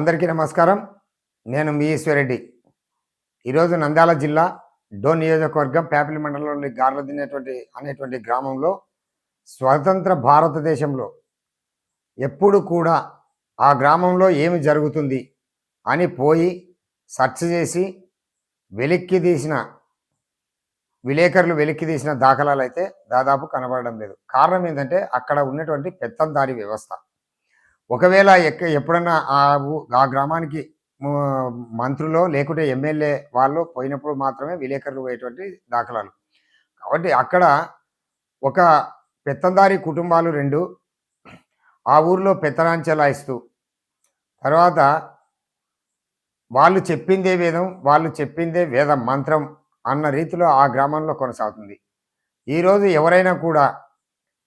అందరికీ నమస్కారం. నేను మీ ఈశ్వరెడ్డి. ఈరోజు నంద్యాల జిల్లా డోన్ నియోజకవర్గం పేపలి మండలంలోని గార్లదినేటువంటి అనేటువంటి గ్రామంలో స్వతంత్ర భారతదేశంలో ఎప్పుడు కూడా ఆ గ్రామంలో ఏమి జరుగుతుంది అని పోయి సెర్చ్ చేసి వెలిక్కి తీసిన విలేకరులు వెలిక్కి తీసిన దాఖలాలు అయితే దాదాపు కనబడడం లేదు. కారణం ఏంటంటే అక్కడ ఉన్నటువంటి పెత్తందారి వ్యవస్థ. ఒకవేళ ఎక్క ఎప్పుడన్నా ఆ ఊ- ఆ గ్రామానికి మంత్రులో లేకుంటే ఎమ్మెల్యే వాళ్ళు పోయినప్పుడు మాత్రమే విలేకరులు పోయేటువంటి దాఖలాలు. కాబట్టి అక్కడ ఒక పెత్తందారి కుటుంబాలు రెండు ఆ ఊర్లో పెత్తనాన్ని చెలాయిస్తూ తర్వాత వాళ్ళు చెప్పిందే వేదం వాళ్ళు చెప్పిందే వేద మంత్రం అన్న రీతిలో ఆ గ్రామంలో కొనసాగుతుంది. ఈరోజు ఎవరైనా కూడా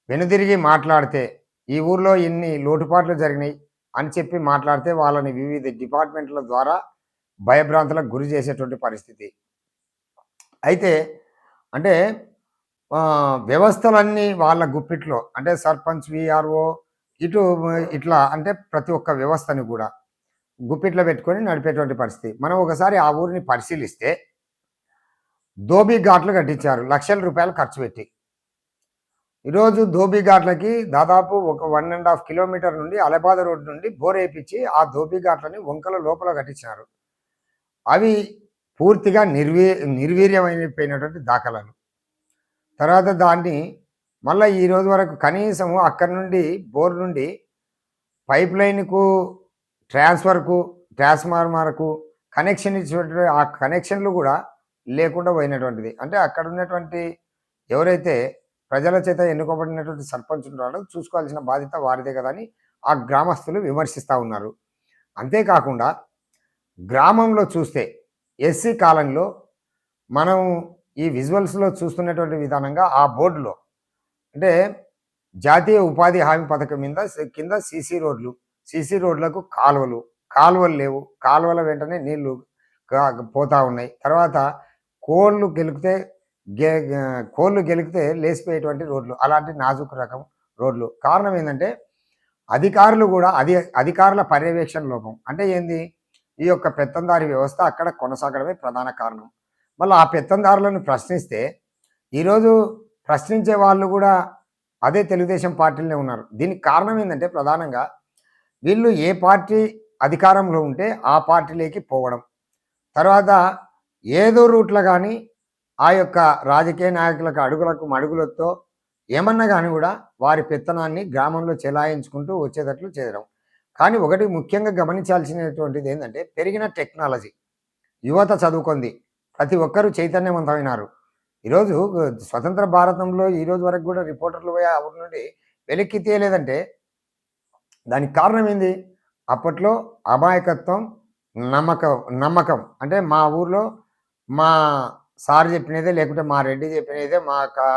వెనుదిరిగి మాట్లాడితే ఈ ఊర్లో ఇన్ని లోటుపాట్లు జరిగినాయి అని చెప్పి మాట్లాడితే వాళ్ళని వివిధ డిపార్ట్మెంట్ల ద్వారా భయభ్రాంతులకు గురి చేసేటువంటి పరిస్థితి. అయితే అంటే వ్యవస్థలన్నీ వాళ్ళ గుప్పిట్లో అంటే సర్పంచ్ విఆర్ఓ ఇటు ఇట్లా అంటే ప్రతి ఒక్క వ్యవస్థని కూడా గుప్పిట్లో పెట్టుకొని నడిపేటువంటి పరిస్థితి. మనం ఒకసారి ఆ ఊరిని పరిశీలిస్తే దోబీ ఘాట్లు కట్టించారు లక్షల రూపాయలు ఖర్చు పెట్టి. ఈరోజు ధోబీఘాట్లకి దాదాపు ఒక వన్ అండ్ హాఫ్ కిలోమీటర్ నుండి అలబాద రోడ్ నుండి బోర్ వేయించి ఆ ధోబీఘాట్లని వంకల లోపల కట్టించినారు అవి పూర్తిగా నిర్వీ నిర్వీర్యమైపోయినటువంటి దాఖలాలు. తర్వాత దాన్ని మళ్ళీ ఈ రోజు వరకు కనీసము అక్కడి నుండి బోర్ నుండి పైప్ లైన్కు ట్రాన్స్ఫర్కు ట్రాన్స్ఫార్మర్కు కనెక్షన్ ఇచ్చినటువంటి ఆ కనెక్షన్లు కూడా లేకుండా పోయినటువంటిది. అంటే అక్కడ ఉన్నటువంటి ఎవరైతే ప్రజల చేత ఎన్నుకోబడినటువంటి సర్పంచ్ ఉన్నాడో చూసుకోవాల్సిన బాధ్యత వారిదే కదా అని ఆ గ్రామస్తులు విమర్శిస్తూ ఉన్నారు. అంతేకాకుండా గ్రామంలో చూస్తే ఎస్సీ కాలంలో మనం ఈ విజువల్స్లో చూస్తున్నటువంటి విధానంగా ఆ బోర్డులో అంటే జాతీయ ఉపాధి హామీ పథకం మీద కింద సీసీ రోడ్లు సీసీ రోడ్లకు కాలువలు కాలువలు లేవు. కాలువల వెంటనే నీళ్ళు పోతూ పోతా ఉన్నాయి. తర్వాత కోళ్ళు గెలికితే గె కోళ్ళు గెలికితే లేచిపోయేటువంటి రోడ్లు అలాంటి నాజుకు రకం రోడ్లు. కారణం ఏంటంటే అధికారులు కూడా అధి అధికారుల పర్యవేక్షణ లోపం. అంటే ఏంది? ఈ యొక్క పెత్తందారి వ్యవస్థ అక్కడ కొనసాగడమే ప్రధాన కారణం. మళ్ళీ ఆ పెత్తందారులను ప్రశ్నిస్తే ఈరోజు ప్రశ్నించే వాళ్ళు కూడా అదే తెలుగుదేశం పార్టీలోనే ఉన్నారు. దీనికి కారణం ఏంటంటే ప్రధానంగా వీళ్ళు ఏ పార్టీ అధికారంలో ఉంటే ఆ పార్టీలోకి పోవడం. తర్వాత ఏదో రూట్లో కానీ ఆ యొక్క రాజకీయ నాయకులకు అడుగులకు మడుగులతో ఏమన్నా కానీ కూడా వారి పెత్తనాన్ని గ్రామంలో చెలాయించుకుంటూ వచ్చేటట్లు చేయడం. కానీ ఒకటి ముఖ్యంగా గమనించాల్సినటువంటిది ఏంటంటే పెరిగిన టెక్నాలజీ. యువత చదువుకుంది. ప్రతి ఒక్కరూ చైతన్యవంతమైనారు. ఈరోజు స్వతంత్ర భారతంలో ఈరోజు వరకు కూడా రిపోర్టర్లు పోయి ఆ నుండి వెలికి తీయలేదంటే దానికి కారణం ఏంది? అప్పట్లో అమాయకత్వం నమ్మకం నమ్మకం. అంటే మా ఊర్లో మా సార్ చెప్పినదే లేకుంటే మా రెడ్డి చెప్పినదే మా కా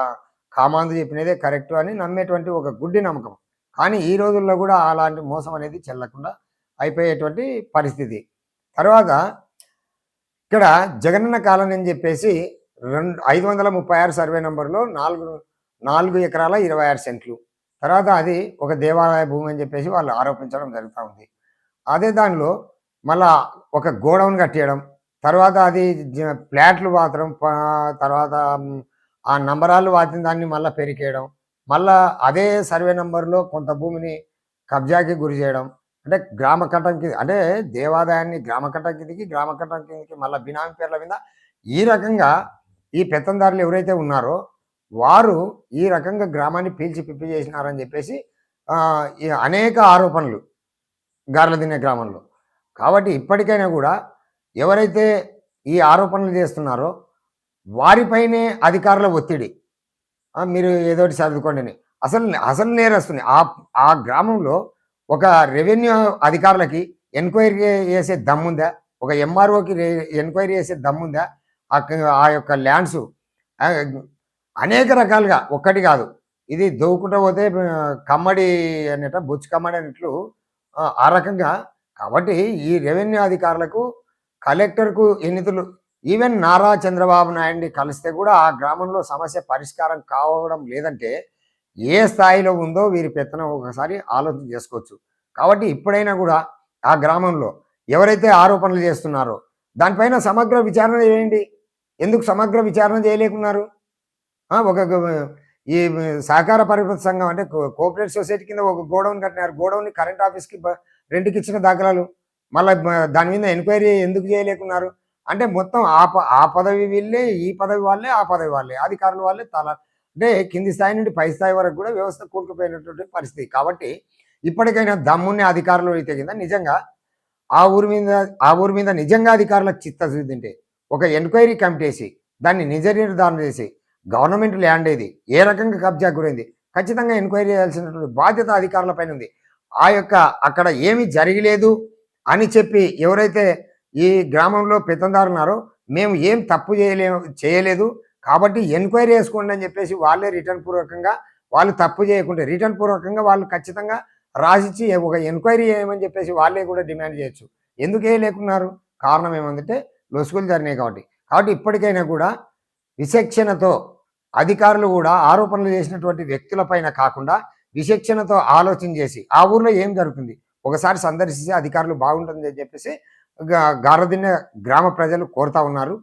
కామాందు చెప్పినదే కరెక్ట్ అని నమ్మేటువంటి ఒక గుడ్డి నమ్మకం. కానీ ఈ రోజుల్లో కూడా అలాంటి మోసం అనేది చెల్లకుండా అయిపోయేటువంటి పరిస్థితి. తర్వాత ఇక్కడ జగనన్న కాలనీ అని చెప్పేసి రెండు ఐదు వందల ముప్పై ఆరు సర్వే నెంబర్లో నాలుగు నాలుగు ఎకరాల ఇరవై ఆరు సెంట్లు. తర్వాత అది ఒక దేవాలయ భూమి అని చెప్పేసి వాళ్ళు ఆరోపించడం జరుగుతూ ఉంది. అదే దానిలో మళ్ళా ఒక గోడౌన్ కట్టేయడం తర్వాత అది ప్లాట్లు ఫ్లాట్లు మాత్రం తర్వాత ఆ నంబరాలు వాటిని దాన్ని మళ్ళీ పెరికేయడం మళ్ళా అదే సర్వే నెంబర్లో కొంత భూమిని కబ్జాకి గురి చేయడం అంటే గ్రామ కటంకి అంటే దేవాదాయాన్ని గ్రామ కట్టం గ్రామ కట్టం కిందకి మళ్ళీ బినామీ పేర్ల మీద ఈ రకంగా ఈ పెత్తందారులు ఎవరైతే ఉన్నారో వారు ఈ రకంగా గ్రామాన్ని పీల్చి పిప్పి చేసినారని చెప్పేసి అనేక ఆరోపణలు గార్లదిన్నె గ్రామంలో. కాబట్టి ఇప్పటికైనా కూడా ఎవరైతే ఈ ఆరోపణలు చేస్తున్నారో వారిపైనే అధికారుల ఒత్తిడి. మీరు ఏదోటి చదువుకోండి అని. అసలు అసలు నేరస్తుంది ఆ ఆ గ్రామంలో ఒక రెవెన్యూ అధికారులకి ఎంక్వైరీ చేసే దమ్ముందా? ఒక ఎంఆర్ఓకి ఎంక్వైరీ చేసే దమ్ముందా? ఆ యొక్క ల్యాండ్స్ అనేక రకాలుగా ఒక్కటి కాదు. ఇది దోవుకుంటూ పోతే కమ్మడి అనేట బొచ్చు కమ్మడి అన్నట్లు ఆ రకంగా. కాబట్టి ఈ రెవెన్యూ అధికారులకు కలెక్టర్కు ఎన్నితులు ఈవెన్ నారా చంద్రబాబు నాయుడిని కలిస్తే కూడా ఆ గ్రామంలో సమస్య పరిష్కారం కావడం లేదంటే ఏ స్థాయిలో ఉందో వీరి పెత్తనం ఒకసారి ఆలోచన చేసుకోవచ్చు. కాబట్టి ఇప్పుడైనా కూడా ఆ గ్రామంలో ఎవరైతే ఆరోపణలు చేస్తున్నారో దానిపైన సమగ్ర విచారణ చేయండి. ఎందుకు సమగ్ర విచారణ చేయలేకున్నారు? ఒక ఈ సహకార పరిపతి సంఘం అంటే కోఆపరేటివ్ సొసైటీ కింద ఒక గోడౌన్ కట్టినారు. గోడౌన్ కరెంట్ ఆఫీస్కి బ- రెంట్కి ఇచ్చిన దాఖలాలు. మళ్ళీ దాని మీద ఎంక్వైరీ ఎందుకు చేయలేకున్నారు? అంటే మొత్తం ఆ ప- ఆ పదవి వీళ్ళే ఈ పదవి వాళ్ళే ఆ పదవి వాళ్ళే. అధికారులు వాళ్ళే తల అంటే కింది స్థాయి నుండి పై స్థాయి వరకు కూడా వ్యవస్థ కూలుకుపోయినటువంటి పరిస్థితి. కాబట్టి ఇప్పటికైనా దమ్ముని అధికారులు అయితే కింద నిజంగా ఆ ఊరి మీద ఆ ఊరి మీద నిజంగా అధికారులకు చిత్తశుద్ధి ఉంటే ఒక ఎంక్వైరీ కమిటీ వేసి దాన్ని నిజ నిర్ధారణ చేసి గవర్నమెంట్ ల్యాండ్ ఏది ఏ రకంగా కబ్జా గురైంది ఖచ్చితంగా ఎంక్వైరీ చేయాల్సినటువంటి బాధ్యత అధికారులపైన ఉంది. ఆ యొక్క అక్కడ ఏమీ జరగలేదు అని చెప్పి ఎవరైతే ఈ గ్రామంలో పెత్తందారు ఉన్నారో మేము ఏం తప్పు చేయలే చేయలేదు. కాబట్టి ఎంక్వైరీ చేసుకోండి అని చెప్పేసి వాళ్ళే రిటర్న్ పూర్వకంగా వాళ్ళు తప్పు చేయకుంటే రిటర్న్ పూర్వకంగా వాళ్ళు ఖచ్చితంగా రాసిచ్చి ఒక ఎంక్వైరీ చేయమని చెప్పేసి వాళ్ళే కూడా డిమాండ్ చేయొచ్చు. ఎందుకు వేయలేకున్నారు కారణం ఏమందంటే లొసుగులు జరిగినాయి కాబట్టి. కాబట్టి ఇప్పటికైనా కూడా విచక్షణతో అధికారులు కూడా ఆరోపణలు చేసినటువంటి వ్యక్తులపైన కాకుండా విచక్షణతో ఆలోచన చేసి ఆ ఊర్లో ఏం జరుగుతుంది? ఒకసారి సందర్శించి అధికారులు బాగుంటుంది అని చెప్పేసి గారదిన్న గ్రామ ప్రజలు కోరుతా ఉన్నారు.